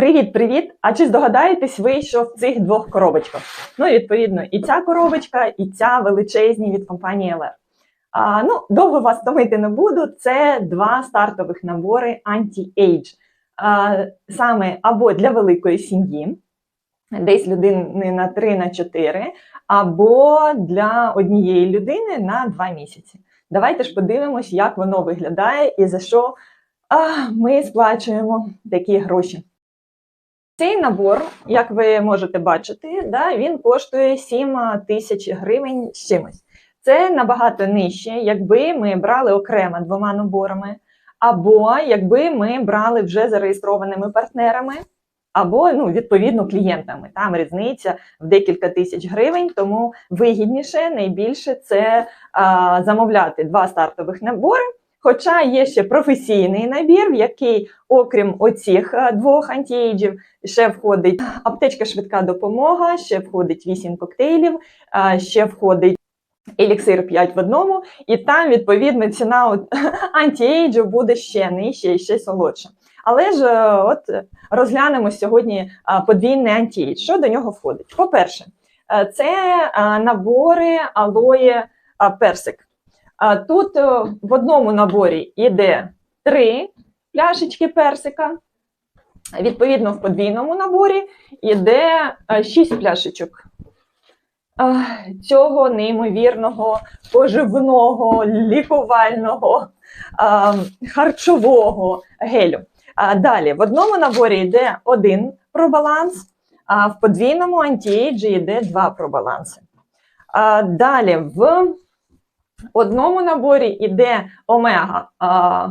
Привіт-привіт! А чи здогадаєтесь ви, що в цих двох коробочках? Ну, і, відповідно, і ця коробочка, і ця величезні від компанії LR. А, ну, довго вас томити не буду. Це два стартових набори Anti-Age. А, саме або для великої сім'ї, десь людини на 3 на 4, або для однієї людини на 2 місяці. Давайте ж подивимось, як воно виглядає і за що а, ми сплачуємо такі гроші. Цей набор, як ви можете бачити, да, він коштує 7 тисяч гривень з чимось. Це набагато нижче, якби ми брали окремо двома наборами, або якби ми брали вже зареєстрованими партнерами, або ну, відповідно клієнтами. Там різниця в декілька тисяч гривень, тому вигідніше найбільше це а, замовляти два стартових набори. Хоча є ще професійний набір, в який, окрім оцих е, двох антіейджів, ще входить аптечка швидка допомога, ще входить 8 коктейлів, ще входить еліксир 5 в одному, і там, відповідно, ціна от антіейджу буде ще нижче і ще солодша. Але ж е, от розглянемо сьогодні подвійний антіейдж. Що до нього входить? По-перше, е, це набори алоє персик. Тут е, в одному наборі йде три пляшечки персика. Відповідно, в подвійному наборі йде е, шість пляшечок цього неймовірного поживного, лікувального, харчового гелю. Далі в одному наборі йде один пробаланс, а в подвійному антіейджі йде два пробаланси. Далі в одному наборі йде омега а,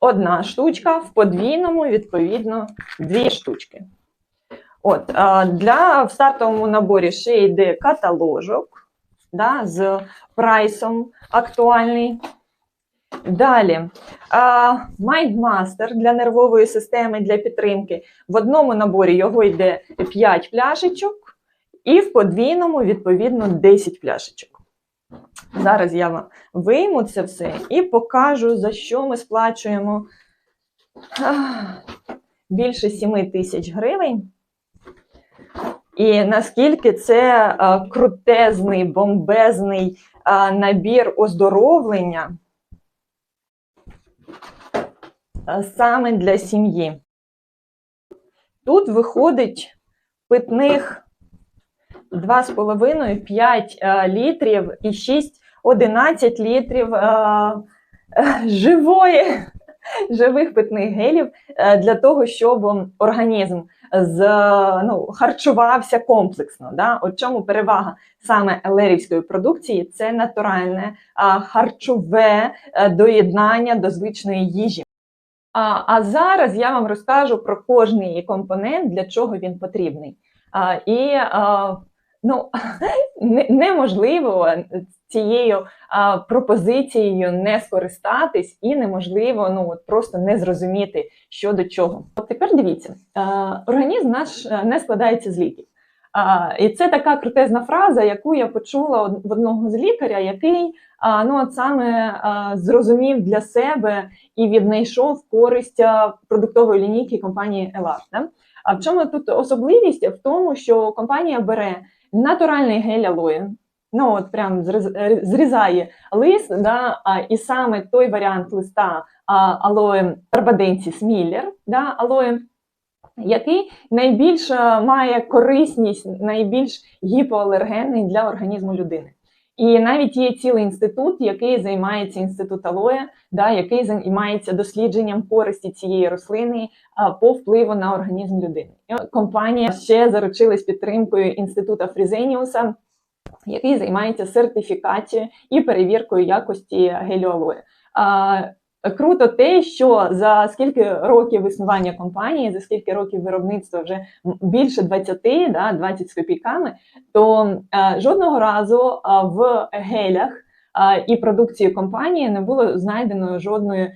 одна штучка, в подвійному, відповідно, дві штучки. От, а, для в стартовому наборі ще йде каталожок да, з прайсом актуальний. Далі Mindmaster для нервової системи для підтримки. В одному наборі його йде 5 пляшечок, і в подвійному, відповідно, 10 пляшечок. Зараз я вам вийму це все і покажу, за що ми сплачуємо більше 7 тисяч гривень. І наскільки це крутезний, бомбезний набір оздоровлення саме для сім'ї. Тут виходить питних 2,5, 5 е, літрів і 6, 11 літрів е, е, живої, живих питних гелів для того, щоб організм з, ну, харчувався комплексно. Да? От чому перевага саме елерівської продукції це натуральне харчове доєднання до звичної їжі. А, а зараз я вам розкажу про кожний компонент, для чого він потрібний. А, і а, ну, неможливо цією а, пропозицією не скористатись, і неможливо ну, от просто не зрозуміти, що до чого. От тепер дивіться, а, організм наш е, не складається з ліків. А, і це така крутезна фраза, яку я почула в одного з лікаря, який а, ну, от саме а, зрозумів для себе і віднайшов користь продуктової лінійки компанії Елар. Да? А в чому тут особливість? В тому, що компанія бере натуральний гель алоє, ну от прям е, зрізає лист, да, а, і саме той варіант листа а, алоє Барбаденсіс Міллер, да, алоє, який найбільш е, має корисність, найбільш гіпоалергенний для організму людини. І навіть є цілий інститут, який займається інститут алоя, да, який займається дослідженням користі цієї рослини по впливу на організм людини. Компанія ще заручилась підтримкою інститута Фрізеніуса, який займається сертифікацією і перевіркою якості. А, Круто те, що за скільки років існування компанії, за скільки років виробництва вже більше 20, да, 20 з копійками, то е, жодного разу е, в гелях е, і продукції компанії не було знайдено жодної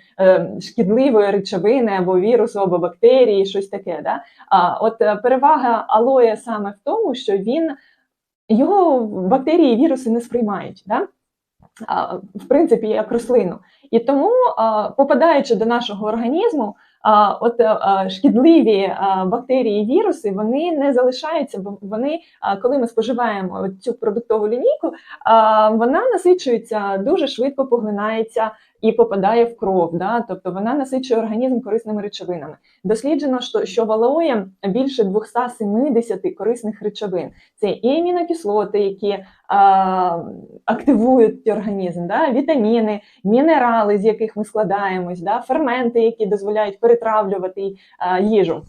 шкідливої речовини або вірусу, або бактерії, щось таке. Да? А от перевага алоє саме в тому, що він його бактерії і віруси не сприймають. Да? В принципі, як рослину. І тому, попадаючи до нашого організму, от шкідливі бактерії і віруси вони не залишаються, бо вони, коли ми споживаємо цю продуктову лінійку, вона насичується дуже швидко поглинається і попадає в кров. Да? Тобто вона насичує організм корисними речовинами. Досліджено, що, що в алої більше 270 корисних речовин. Це і амінокислоти, які а, активують організм, да? вітаміни, мінерали, з яких ми складаємось, да? ферменти, які дозволяють перетравлювати а, їжу.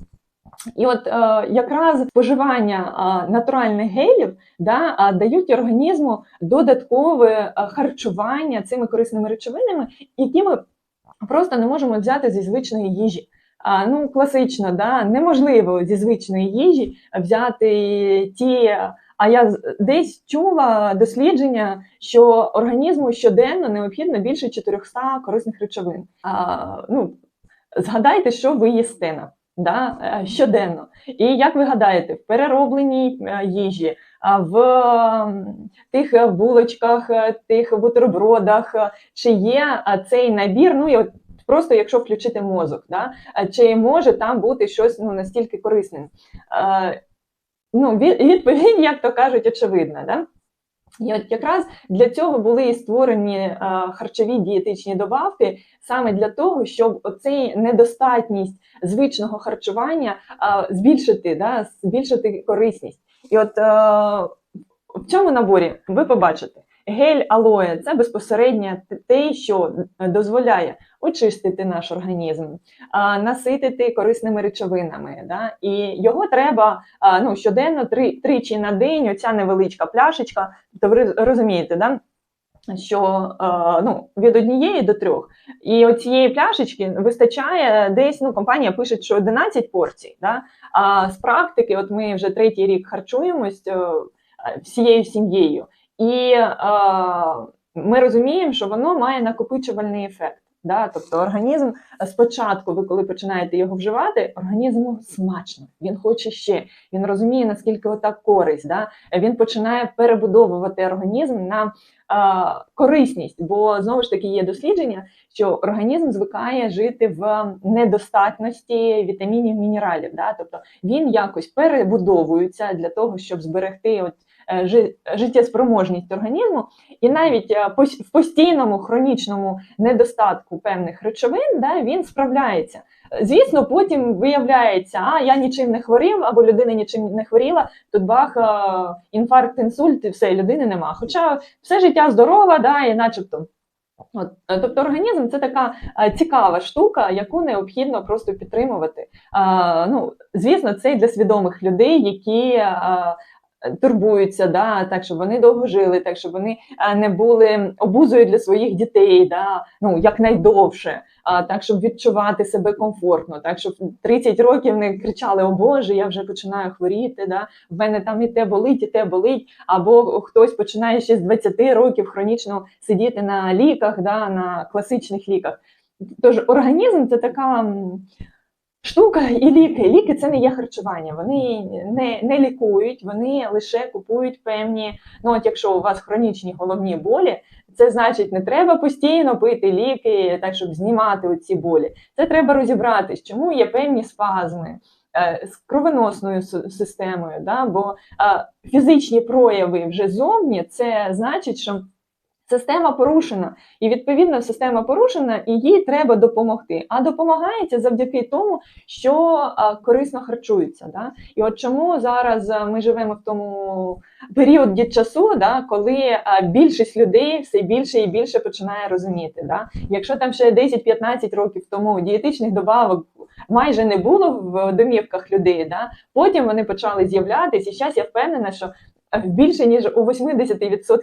І от е, якраз споживання а, натуральних гелів да, а, дають організму додаткове а, харчування цими корисними речовинами, які ми просто не можемо взяти зі звичної їжі. А, ну, класично, да, неможливо зі звичної їжі взяти ті. А я десь чула дослідження, що організму щоденно необхідно більше 400 корисних речовин. А, ну, згадайте, що ви їстина да, е, щоденно. І як ви гадаєте, в переробленій е, їжі, в тих булочках, е, тих бутербродах, чи є цей набір, ну і от просто якщо включити мозок, да, чи може там бути щось ну, настільки корисним? Ну, відповідь, як то кажуть, очевидна. Да? І от якраз для цього були і створені харчові дієтичні добавки саме для того, щоб оцей недостатність звичного харчування збільшити, да, збільшити корисність. І от е, в цьому наборі ви побачите гель алоє це безпосередньо те, що дозволяє очистити наш організм, наситити корисними речовинами. Да? І його треба ну, щоденно три, тричі на день, оця невеличка пляшечка. То ви розумієте, да? що е, ну, від однієї до трьох. І оцієї пляшечки вистачає десь, ну, компанія пише, що 11 порцій. Да? А з практики, от ми вже третій рік харчуємось е, всією сім'єю, і е, ми розуміємо, що воно має накопичувальний ефект. Да? Тобто організм спочатку, ви коли починаєте його вживати, організму смачно, він хоче ще, він розуміє, наскільки отак користь. Да? Він починає перебудовувати організм на а, корисність, бо знову ж таки є дослідження, що організм звикає жити в недостатності вітамінів, мінералів. Да? Тобто він якось перебудовується для того, щоб зберегти от, е, життєспроможність організму, і навіть е, в постійному хронічному недостатку певних речовин да, він справляється. Звісно, потім виявляється, а я нічим не хворів, або людина нічим не хворіла, тут бах, е, інфаркт, інсульт, і все, людини нема. Хоча все життя здорова, да, і начебто. От, е, тобто організм це така е, цікава штука, яку необхідно просто підтримувати. А, ну, звісно, це і для свідомих людей, які а, турбуються, да, так, щоб вони довго жили, так, щоб вони не були обузою для своїх дітей, да, ну, якнайдовше, а, так, щоб відчувати себе комфортно, так, щоб 30 років не кричали, о Боже, я вже починаю хворіти, да, в мене там і те болить, і те болить, або хтось починає ще з 20 років хронічно сидіти на ліках, да, на класичних ліках. Тож організм це така штука і ліки. Ліки це не є харчування. Вони не, не лікують, вони лише купують певні. Ну, от якщо у вас хронічні головні болі, це значить, не треба постійно пити ліки, так щоб знімати оці болі. Це треба розібратись, чому є певні спазми. е, З кровоносною системою, да? бо е, фізичні прояви вже зовні, це значить, що система порушена, і відповідно система порушена, і їй треба допомогти. А допомагається завдяки тому, що корисно харчуються. Да? І от чому зараз ми живемо в тому періоді часу, да, коли більшість людей все більше і більше починає розуміти. Да? Якщо там ще 10-15 років тому дієтичних добавок майже не було в домівках людей, да? потім вони почали з'являтися, і зараз я впевнена, що більше ніж у 80%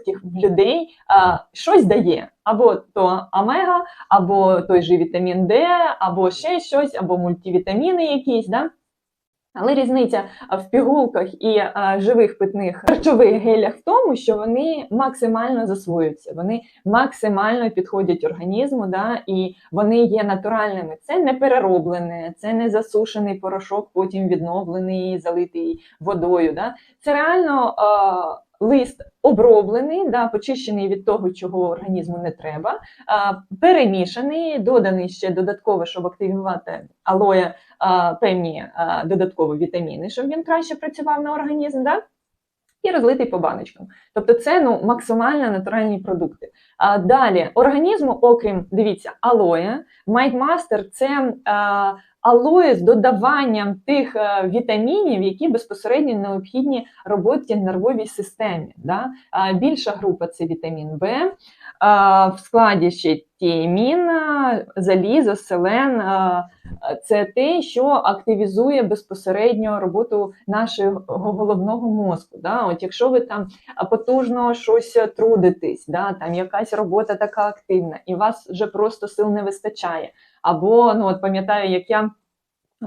людей а, щось дає. Або то омега, або той же вітамін Д, або ще щось, або мультивітаміни якісь. Да? Але різниця в пігулках і живих питних харчових гелях в тому, що вони максимально засвоюються, вони максимально підходять організму, да, і вони є натуральними. Це не перероблене, це не засушений порошок, потім відновлений, залитий водою. Да. Це реально лист оброблений, да, почищений від того, чого організму не треба, а, перемішаний, доданий ще додатково, щоб активувати алоє а, певні а, додаткові вітаміни, щоб він краще працював на організм. Да? І розлитий по баночкам. Тобто це ну, максимально натуральні продукти. А далі організму, окрім дивіться, алоє, Майдмастер це а, алоє з додаванням тих вітамінів, які безпосередньо необхідні роботі нервовій системі. Да? Більша група це вітамін Б, в складі ще тіамін, залізо, селен. Це те, що активізує безпосередньо роботу нашого головного мозку. Да? От Якщо ви там потужно щось трудитесь, да? там якась робота така активна, і вас вже просто сил не вистачає. Або ну от пам'ятаю, як я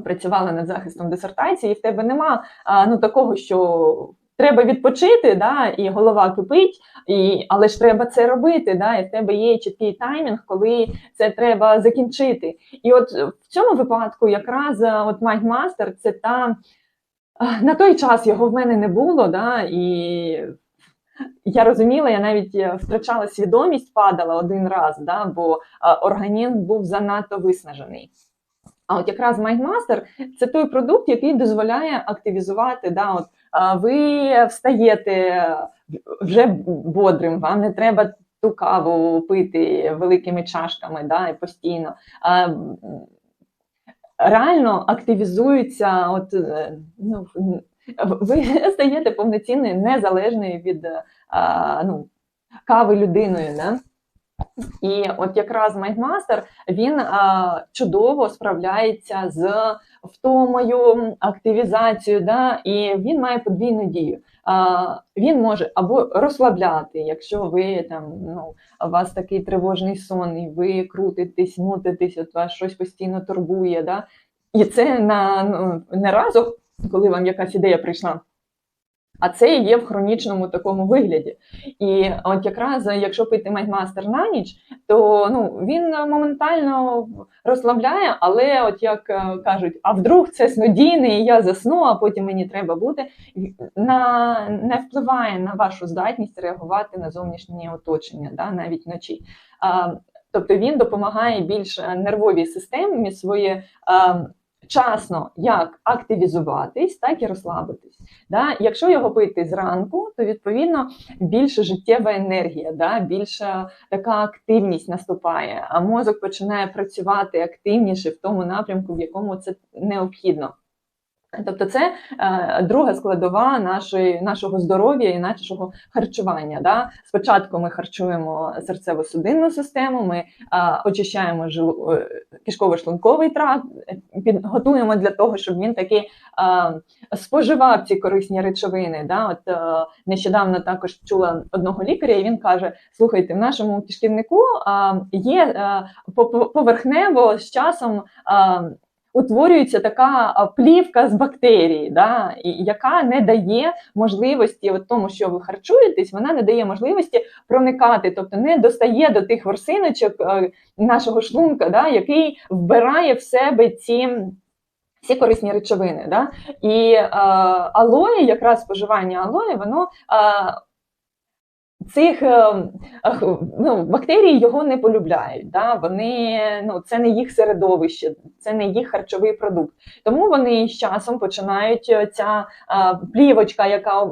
працювала над захистом дисертації, і в тебе нема ну, такого, що. Треба відпочити, да, і голова кипить, і, але ж треба це робити. Да, І в тебе є чіткий таймінг, коли це треба закінчити. І от в цьому випадку, якраз от Mindmaster це та на той час його в мене не було. да, І я розуміла, я навіть втрачала свідомість, падала один раз, да, бо організм був занадто виснажений. А от якраз Mindmaster – це той продукт, який дозволяє активізувати. Да, от, Ви встаєте вже бодрим, вам не треба ту каву пити великими чашками да, і постійно. Реально активізуються, от, ну, ви стаєте повноцінною, незалежною від ну, кави людиною. Да? І от якраз Майндмастер він а, чудово справляється з втомою, активізацією, да, і він має подвійну дію. А, Він може або розслабляти, якщо ви там ну у вас такий тривожний сон, і ви крутитесь, мутитесь, от вас щось постійно турбує. Да? І це на ну, не разу, коли вам якась ідея прийшла. А це є в хронічному такому вигляді. І от якраз якщо пити Майдмастер на ніч, то ну він моментально розслабляє, але от як е, кажуть, а вдруг це снодійне, і я засну, а потім мені треба бути, на не впливає на вашу здатність реагувати на зовнішнє оточення, да, навіть вночі. А, Тобто він допомагає більш нервовій системі своє. А, Вчасно як активізуватись, так і розслабитись. Да? Якщо його пити зранку, то відповідно більше життєва енергія, да? більша така активність наступає, а мозок починає працювати активніше в тому напрямку, в якому це необхідно. Тобто це е, друга складова нашої, нашого здоров'я і нашого харчування. Да? Спочатку ми харчуємо серцево-судинну систему, ми е, очищаємо жилу, е, кишково-шлунковий тракт, підготуємо для того, щоб він таки е, споживав ці корисні речовини. Да? От е, Нещодавно також чула одного лікаря, і він каже: слухайте, в нашому кишківнику е, є е, поверхнево з часом. Е, утворюється така плівка з бактерій, да, яка не дає можливості, от тому, що ви харчуєтесь, вона не дає можливості проникати, тобто не достає до тих ворсиночок е, нашого шлунка, да, який вбирає в себе ці. Всі корисні речовини, Да? і е, алої, якраз споживання алої, воно е, Цих е, ну, бактерії його не полюбляють. Да? Вони, ну, Це не їх середовище, це не їх харчовий продукт. Тому вони з часом починають е, ця плівочка, яка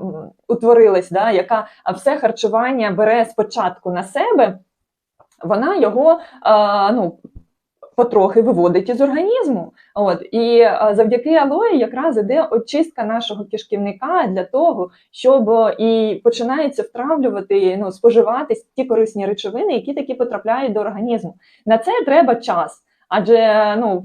утворилась, да? яка все харчування бере спочатку на себе, вона його ну, потрохи виводить із організму. От І завдяки алої якраз іде очистка нашого кишківника для того, щоб і починається втравлювати, ну, споживатись ті корисні речовини, які такі потрапляють до організму. На це треба час. Адже ну,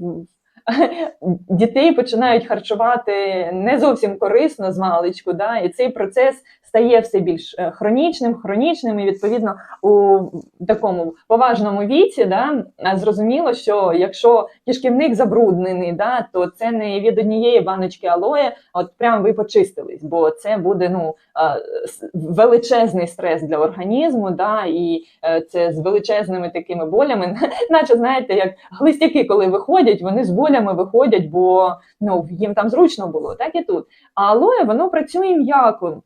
дітей починають харчувати не зовсім корисно з маличку, да, і цей процес стає все більш е, хронічним, хронічним, і відповідно у такому поважному віці, да, зрозуміло, що якщо кишківник забруднений, да, то це не від однієї баночки алоє, от прям ви почистились, бо це буде ну величезний стрес для організму, да, і е, це з величезними такими болями, наче знаєте, як глистяки, коли виходять, вони з болями виходять, бо ну їм там зручно було, так і тут. А алоє воно працює м'яко.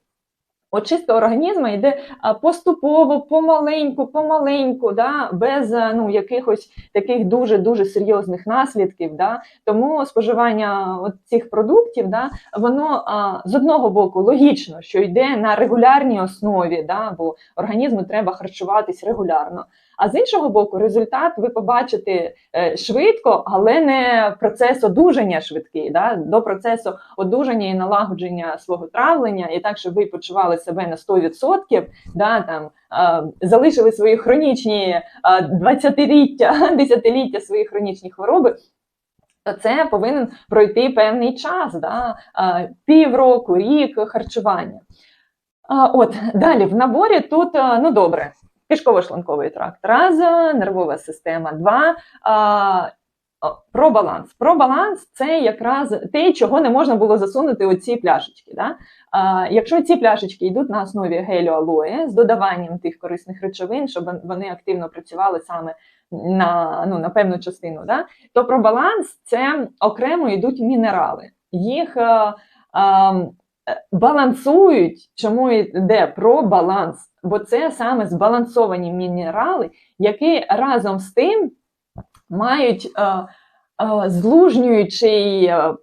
Очистка організму йде поступово, помаленьку, помаленьку, да, без ну, якихось таких дуже-дуже серйозних наслідків. Да. Тому споживання от цих продуктів, да, воно з одного боку логічно, що йде на регулярній основі, да, бо організму треба харчуватись регулярно. А з іншого боку, результат ви побачите е, швидко, але не процес одужання швидкий. Да? До процесу одужання і налагодження свого травлення, і так, щоб ви почували себе на 100%, да, там, залишили свої хронічні е, 20-ліття, десятиліття свої хронічні хвороби. То це повинен пройти певний час, да? півроку, рік харчування. От далі в наборі тут е, ну добре, кишково-шлунковий тракт, раз, нервова система, два. А, про баланс. Про баланс це якраз те, чого не можна було засунути у ці пляшечки. Да? А, якщо ці пляшечки йдуть на основі гелю алоє з додаванням тих корисних речовин, щоб вони активно працювали саме на, ну, на певну частину, да? то про баланс це окремо йдуть мінерали. Їх е, е, балансують, чому йде про баланс, бо це саме збалансовані мінерали, які разом з тим мають е, е, злужнюючий е,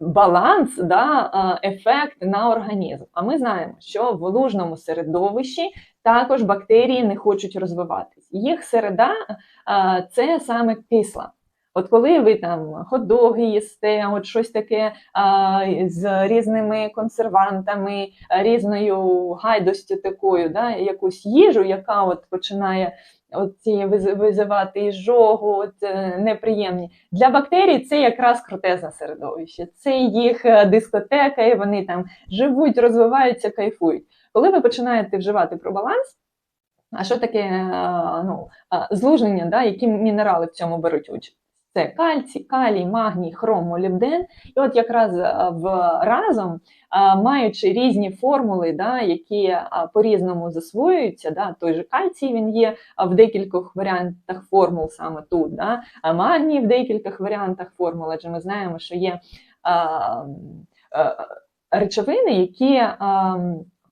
баланс, да, е, ефект на організм. А ми знаємо, що в лужному середовищі також бактерії не хочуть розвиватись. Їх середа е, це саме кисла. От коли ви там хот-доги їсте, от щось таке а, з різними консервантами, різною гайдостю такою, да, якусь їжу, яка от починає от ці визивати іжогу, от, е, неприємні. Для бактерій це якраз крутезне середовище. Це їх е, дискотека, і вони там живуть, розвиваються, кайфують. Коли ви починаєте вживати про баланс, а що таке е, ну, злуження, да, які мінерали в цьому беруть участь? Це кальцій, калій, магній, хром, молібден. І от якраз е, в разом, е, маючи різні формули, да, які е, по-різному засвоюються, да, той же кальцій він є в декількох варіантах формул саме тут, да, а магній в декількох варіантах формул, адже ми знаємо, що є е, е, речовини, які е,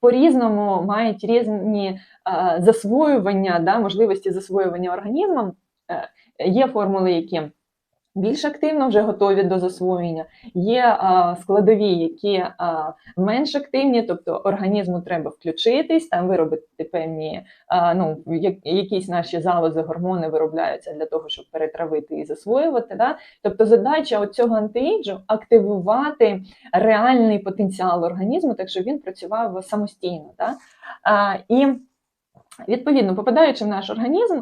по-різному мають різні засвоювання, да, можливості засвоювання організмом. Є формули, які більш активно вже готові до засвоєння, є складові, які менш активні, тобто організму треба включитись, там виробити певні, ну, якісь наші залози, гормони виробляються для того, щоб перетравити і засвоювати. Да? Тобто задача цього антиейджу активувати реальний потенціал організму, так щоб він працював самостійно. Да? І відповідно, попадаючи в наш організм,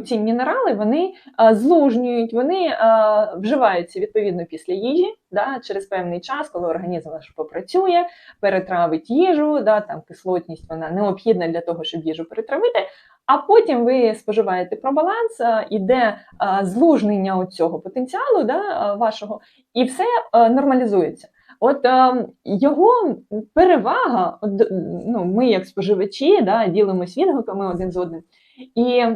ці мінерали вони а, злужнюють, вони а, вживаються відповідно після їжі, да, через певний час, коли організм наш попрацює, перетравить їжу, да, там кислотність вона необхідна для того, щоб їжу перетравити. А потім ви споживаєте пробаланс, а, іде злужнення цього потенціалу да, вашого, і все нормалізується. От е, його перевага, от, ну, ми як споживачі да, ділимось відгуками один з одним. І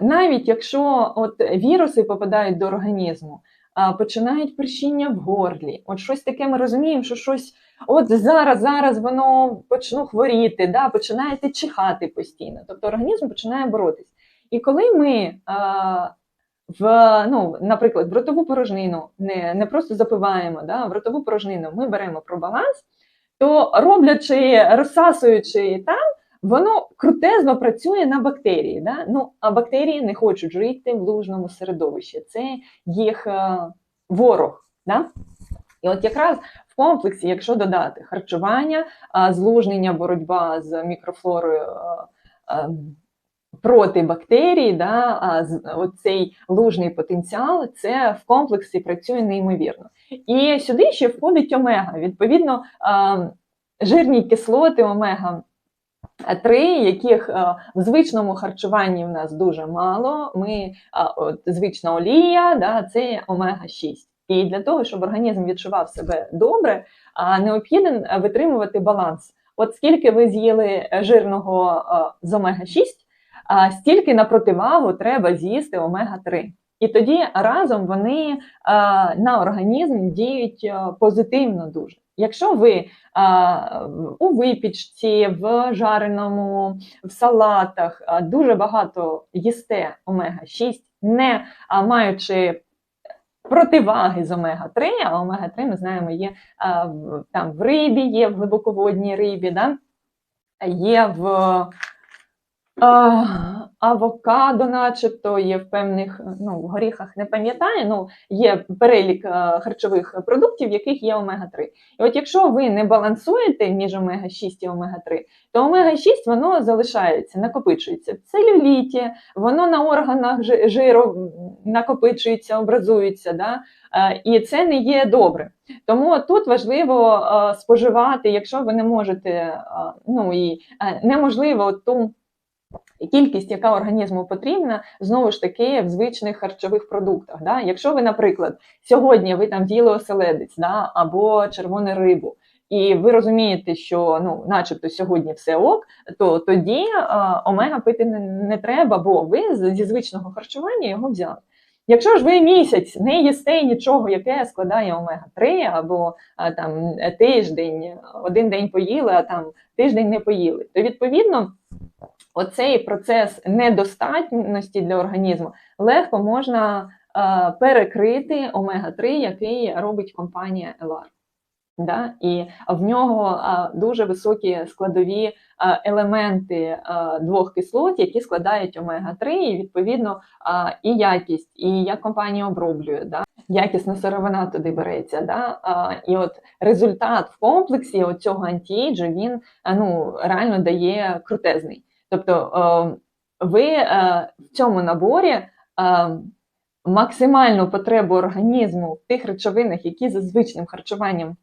навіть якщо от віруси попадають до організму, починають першіння в горлі, от щось таке ми розуміємо, що щось от зараз, зараз воно почну хворіти, да, починаєте чихати постійно. Тобто організм починає боротись. І коли ми в, ну, наприклад, в ротову порожнину не, не просто запиваємо, да, в ротову порожнину ми беремо пробаланс, то роблячи, розсасуючи там, воно крутезно працює на бактерії. Да? Ну, а бактерії не хочуть жити в лужному середовищі. Це їх е, ворог. Да? І от якраз в комплексі, якщо додати харчування, злужнення, боротьба з мікрофлорою е, е, проти бактерій, да, а оцей лужний потенціал, це в комплексі працює неймовірно. І сюди ще входить омега. Відповідно, жирні кислоти омега. 3, яких е, в звичному харчуванні в нас дуже мало. Ми от, звична олія, да, це омега 6. І для того, щоб організм відчував себе добре, необхідно витримувати баланс. От скільки ви з'їли жирного е, з омега 6, а стільки на противагу треба з'їсти омега 3. І тоді разом вони е, на організм діють е, позитивно дуже. Якщо ви е, у випічці, в жареному, в салатах е, дуже багато їсте омега-6, не а, маючи противаги з омега-3, а омега-3, ми знаємо, є а, в- там в рибі, є в глибоководній рибі, да? є в а, авокадо, начебто, є в певних ну, в горіхах, не пам'ятаю, ну, є перелік а, харчових продуктів, в яких є омега-3. І от якщо ви не балансуєте між омега-6 і омега-3, то омега-6 воно залишається, накопичується в целюліті, воно на органах жиру накопичується, образується, да? Е, і це не є добре. Тому тут важливо е, споживати, якщо ви не можете, е, ну і е, неможливо ту кількість, яка організму потрібна, знову ж таки в звичних харчових продуктах. Да? Якщо ви, наприклад, сьогодні ви там з'їли оселедець да? або червону рибу. І ви розумієте, що ну, начебто сьогодні все ок, то тоді омега пити не, не треба, бо ви зі звичного харчування його взяли. Якщо ж ви місяць не їсте нічого, яке складає омега-3, або а, там тиждень, один день поїли, а там тиждень не поїли, то відповідно оцей процес недостатності для організму легко можна перекрити омега-3, який робить компанія LR. Да? І в нього дуже високі складові елементи двох кислот, які складають омега-3, і відповідно і якість, і як компанія оброблює. Да? Якісна сировина туди береться. Да? І от результат в комплексі цього антіейджу він ну, реально дає крутезний. Тобто ви в цьому наборі максимальну потребу організму в тих речовинах, які за звичним харчуванням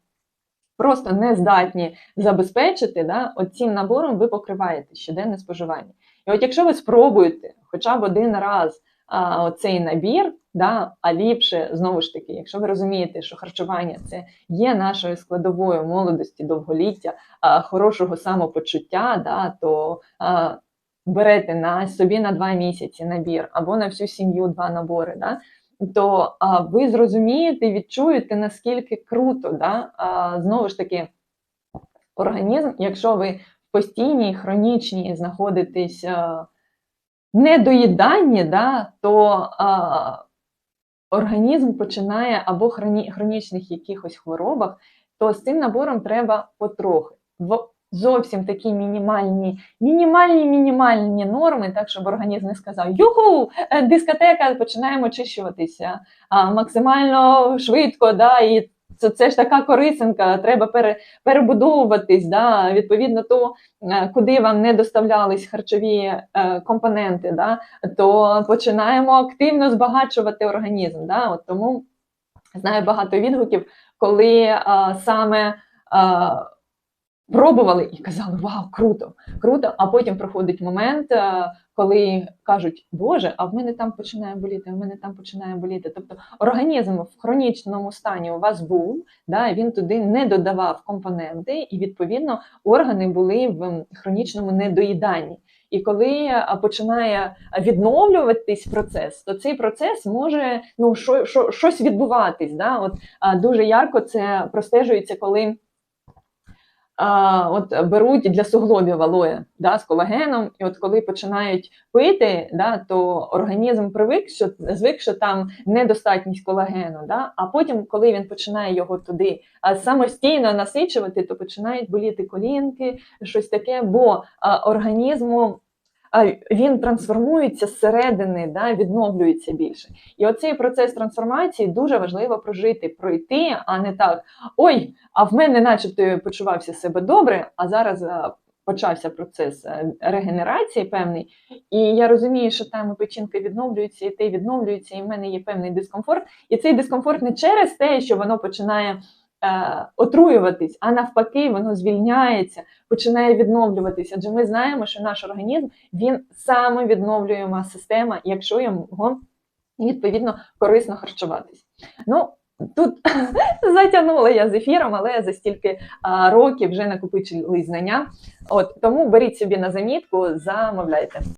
просто не здатні забезпечити, да, от цим набором ви покриваєте щоденне споживання. І от якщо ви спробуєте хоча б один раз а, цей набір, да, а ліпше, знову ж таки, якщо ви розумієте, що харчування це є нашою складовою молодості, довголіття, а, хорошого самопочуття, да, то а, берете на собі на два місяці набір або на всю сім'ю два набори. Да, то а, ви зрозумієте, і відчуєте, наскільки круто, да? а, знову ж таки, організм, якщо ви в постійній хронічній знаходитесь а, недоїданні, да, то а, організм починає або хроні, хронічних якихось хворобах, то з цим набором треба потрохи. В зовсім такі мінімальні, мінімальні, мінімальні норми, так щоб організм не сказав: Юху, е, дискотека, починаємо очищуватися а, максимально швидко, да, і це, це ж така корисенька, треба пере, перебудовуватись. Да, відповідно, то е, куди вам не доставлялись харчові е, компоненти, да, то починаємо активно збагачувати організм. Да, от тому знаю багато відгуків, коли а, саме. А, пробували і казали, вау, круто, круто. А потім проходить момент, е, коли кажуть, Боже, а в мене там починає боліти, в мене там починає боліти. Тобто організм в хронічному стані у вас був, да, він туди не додавав компоненти, і відповідно органи були в хронічному недоїданні. І коли починає відновлюватись процес, то цей процес може ну, що, що, щось відбуватись. Да? От, дуже ярко це простежується, коли а, от беруть для суглобів алоє да, з колагеном, і от коли починають пити, да, то організм привик, що звик, що там недостатність колагену. Да, а потім, коли він починає його туди самостійно насичувати, то починають боліти колінки, щось таке, бо а, організму. Він трансформується зсередини, да, відновлюється більше. І оцей процес трансформації дуже важливо прожити, пройти, а не так. Ой, а в мене, начебто, почувався себе добре, а зараз почався процес е, регенерації певний, і я розумію, що там печінка відновлюється, і те відновлюється, і в мене є певний дискомфорт. І цей дискомфорт не через те, що воно починає отруюватись, а навпаки, воно звільняється, починає відновлюватися. Адже ми знаємо, що наш організм він самовідновлюєма система, якщо його відповідно корисно харчуватись. Ну, Тут затягнула я з ефіром, але за стільки а, років вже накопичили знання. От тому беріть собі на замітку, замовляйте.